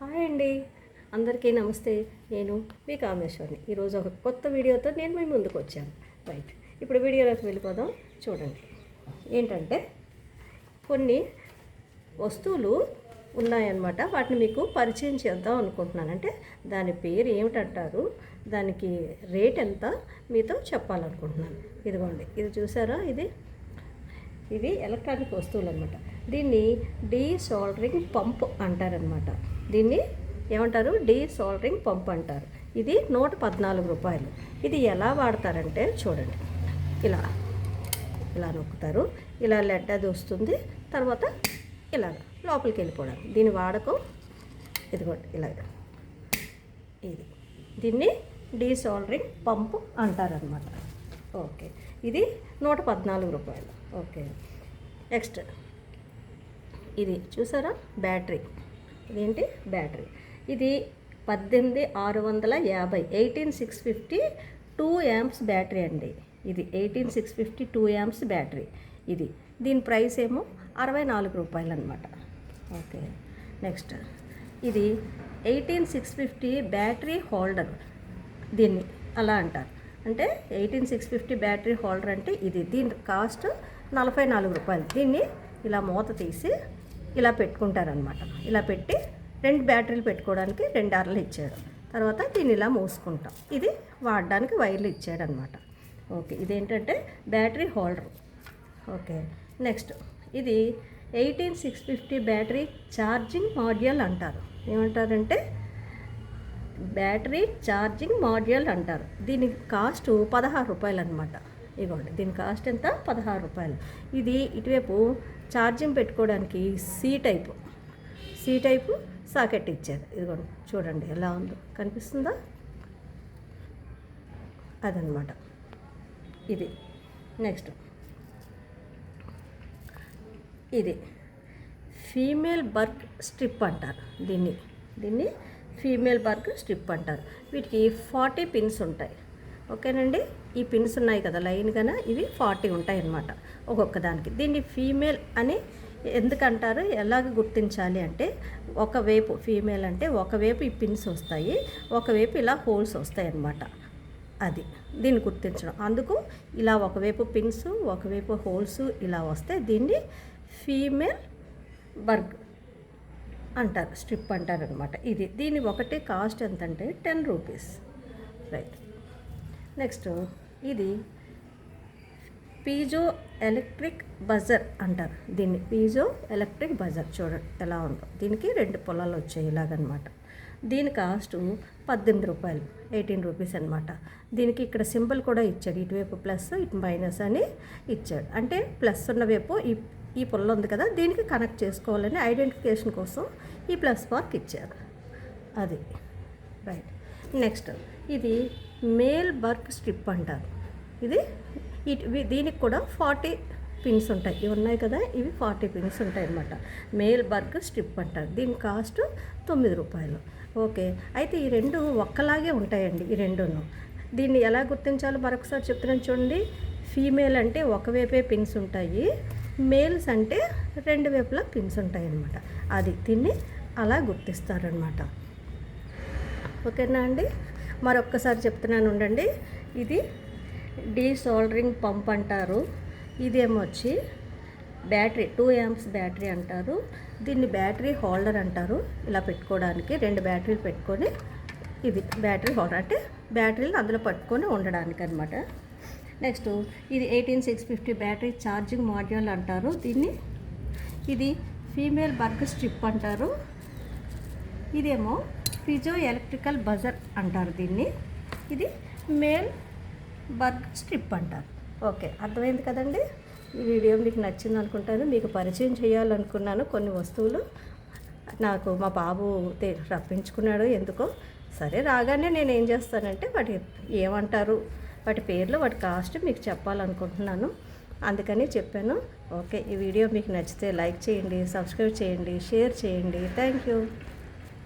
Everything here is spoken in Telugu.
హాయ్ అండి. అందరికీ నమస్తే. నేను మీ కామేశ్వరిని. ఈరోజు ఒక కొత్త వీడియోతో నేను మీ ముందుకు వచ్చాను. రైట్ ఇప్పుడు వీడియోలోకి వెళ్ళిపోదాం. చూడండి. ఏంటంటే కొన్ని వస్తువులు ఉన్నాయన్నమాట. వాటిని మీకు పరిచయం చేద్దాం అనుకుంటున్నాను. అంటే దాని పేరు ఏమిటంటారు? దానికి రేట్ ఎంత? మీతో చెప్పాలనుకుంటున్నాను. ఇదిగోండి. ఇది చూసారా? ఇది ఇవి ఎలక్ట్రానిక్ వస్తువులు అనమాట దీన్ని డీ సోల్డరింగ్ పంప్ అంటారనమాట దీన్ని ఏమంటారు? డీ సోల్డరింగ్ పంప్ అంటారు. ఇది నూట పద్నాలుగు రూపాయలు. ఇది ఎలా వాడతారంటే చూడండి. ఇలా ఇలా నొక్కుతారు. ఇలా లెడ్ అది వస్తుంది. తర్వాత ఇలా లోపలికి వెళ్ళిపోవడం. దీని వాడకం. ఇదిగోండి ఇలా. ఇది. దీన్ని డీసోల్డరింగ్ పంప్ అంటారనమాట ఓకే. ఇది నూట పద్నాలుగు రూపాయలు. ఓకే. నెక్స్ట్. ఇది చూసారా? బ్యాటరీ. ఇదేంటి? బ్యాటరీ. ఇది పద్దెనిమిది ఆరు వందల యాభై eighteen six fifty two amps battery అండి. ఇది eighteen six fifty two amps battery ఇది. దీని ప్రైస్ ఏమో అరవై నాలుగు రూపాయలు అనమాట ఓకే. నెక్స్ట్. ఇది eighteen six fifty battery holder. దీన్ని అలా అంటారు. అంటే eighteen six fifty battery holder అంటే ఇది. దీని కాస్ట్ నలభై నాలుగు రూపాయలు. దీన్ని ఇలా మూత తీసి ఇలా పెట్టుకుంటారనమాట ఇలా పెట్టి రెండు బ్యాటరీలు పెట్టుకోవడానికి రెండు అరలు ఇచ్చాడు. తర్వాత దీన్ని ఇలా మూసుకుంటాం. ఇది వాడడానికి వైర్లు ఇచ్చాడు అనమాట ఓకే ఇదేంటంటే బ్యాటరీ హోల్డర్. ఓకే నెక్స్ట్ ఇది eighteen six fifty battery charging module అంటారు. ఏమంటారంటే బ్యాటరీ ఛార్జింగ్ మాడ్యూల్ అంటారు. దీని కాస్ట్ పదహారు రూపాయలు అనమాట ఇవ్వండి. దీని కాస్ట్ ఎంత? పదహారు రూపాయలు. ఇది ఇటువైపు ఛార్జింగ్ పెట్టుకోవడానికి C type. C type socket ఇచ్చారు. ఇదిగోండి చూడండి ఎలా ఉందో. కనిపిస్తుందా? అదనమాట. ఇది నెక్స్ట్. ఇది ఫీమేల్ బర్క్ స్ట్రిప్ అంటారు దీన్ని. దీన్ని ఫీమేల్ బర్క్ స్ట్రిప్ అంటారు. వీటికి ఫార్టీ పిన్స్ ఉంటాయి. ఓకేనండి? ఈ పిన్స్ ఉన్నాయి కదా లైన్గాన? ఇవి ఫార్టీ ఉంటాయి అన్నమాట. ఒక్కొక్క దానికి. దీన్ని ఫీమేల్ అని ఎందుకంటారు? ఎలాగ గుర్తించాలి అంటే ఒకవైపు ఫీమేల్ అంటే ఒకవైపు ఈ పిన్స్ వస్తాయి. ఒకవైపు ఇలా హోల్స్ వస్తాయి అన్నమాట. అది. దీన్ని గుర్తించడం. అందుకు ఇలా ఒకవైపు పిన్స్ ఒకవైపు హోల్స్ ఇలా వస్తే దీన్ని ఫీమేల్ బర్గ్ అంటారు. స్ట్రిప్ అంటారు అనమాట ఇది. దీని ఒకటి కాస్ట్ ఎంత అంటే టెన్ రూపీస్. రైట్. నెక్స్ట్ ఇది పీజో ఎలక్ట్రిక్ బజర్ అంటారు. దీన్ని పీజో ఎలక్ట్రిక్ బజర్ చూడండి ఎలా ఉందో. దీనికి రెండు పొలాలు వచ్చాయి ఇలాగనమాట. దీని కాస్ట్ పద్దెనిమిది రూపాయలు ఎయిటీన్ రూపీస్ అనమాట. దీనికి ఇక్కడ సింబల్ కూడా ఇచ్చాడు ఇటువైపు ప్లస్ ఇటు మైనస్ అని ఇచ్చాడు. అంటే ప్లస్ ఉన్న వైపు ఈ ఈ పొల్ల ఉంది కదా దీనికి కనెక్ట్ చేసుకోవాలని ఐడెంటిఫికేషన్ కోసం ఈ ప్లస్ మార్క్ ఇచ్చారు. అది రైట్. నెక్స్ట్ ఇది మేల్ బర్క్ స్ట్రిప్ అంటారు. ఇది దీనికి కూడా ఫార్టీ పిన్స్ ఉంటాయి. ఇవి ఉన్నాయి కదా ఇవి ఫార్టీ పిన్స్ ఉంటాయి అన్నమాట. మేల్ బర్గ్ స్ట్రిప్ అంటారు. దీని కాస్ట్ తొమ్మిది రూపాయలు. ఓకే అయితే ఈ రెండు ఒక్కలాగే ఉంటాయండి ఈ రెండును. దీన్ని ఎలా గుర్తించాలో మరొకసారి చెప్తున్నాను చూడండి. ఫీమేల్ అంటే ఒకవైపే పిన్స్ ఉంటాయి మేల్స్ అంటే రెండు వైపులా పిన్స్ ఉంటాయి అన్నమాట. అది దీన్ని అలా గుర్తిస్తారనమాట ఓకేనా అండి? మరొక్కసారి చెప్తున్నాను ఉండండి. ఇది డీ సోల్డరింగ్ పంప్ అంటారు. ఇదేమో వచ్చి బ్యాటరీ టూ యాంప్స్ బ్యాటరీ అంటారు. దీన్ని బ్యాటరీ హోల్డర్ అంటారు. ఇలా పెట్టుకోవడానికి రెండు బ్యాటరీలు పెట్టుకొని ఇది బ్యాటరీ హోల్డర్. అంటే బ్యాటరీలు అందులో పట్టుకొని ఉండడానికి అనమాట నెక్స్ట్ ఇది eighteen six fifty battery charging module అంటారు. దీన్ని ఇది ఫీమేల్ బర్గ్ స్ట్రిప్ అంటారు. ఇదేమో పిజో ఎలక్ట్రికల్ బజర్ అంటారు దీన్ని. ఇది మేల్ బర్గ్ స్ట్రిప్ అంటారు. ఓకే అర్థమైంది కదండి? ఈ వీడియో మీకు నచ్చింది అనుకుంటాను. మీకు పరిచయం చేయాలనుకున్నాను కొన్ని వస్తువులు. నాకు మా బాబు రప్పించుకున్నాడు ఎందుకో. సరే రాగానే నేను ఏం చేస్తానంటే వాటి ఏమంటారు? వాటి పేర్లు వాటి కాస్ట్ మీకు చెప్పాలనుకుంటున్నాను. అందుకని చెప్పాను. ఓకే ఈ వీడియో మీకు నచ్చితే లైక్ చేయండి సబ్స్క్రైబ్ చేయండి షేర్ చేయండి. Thank you.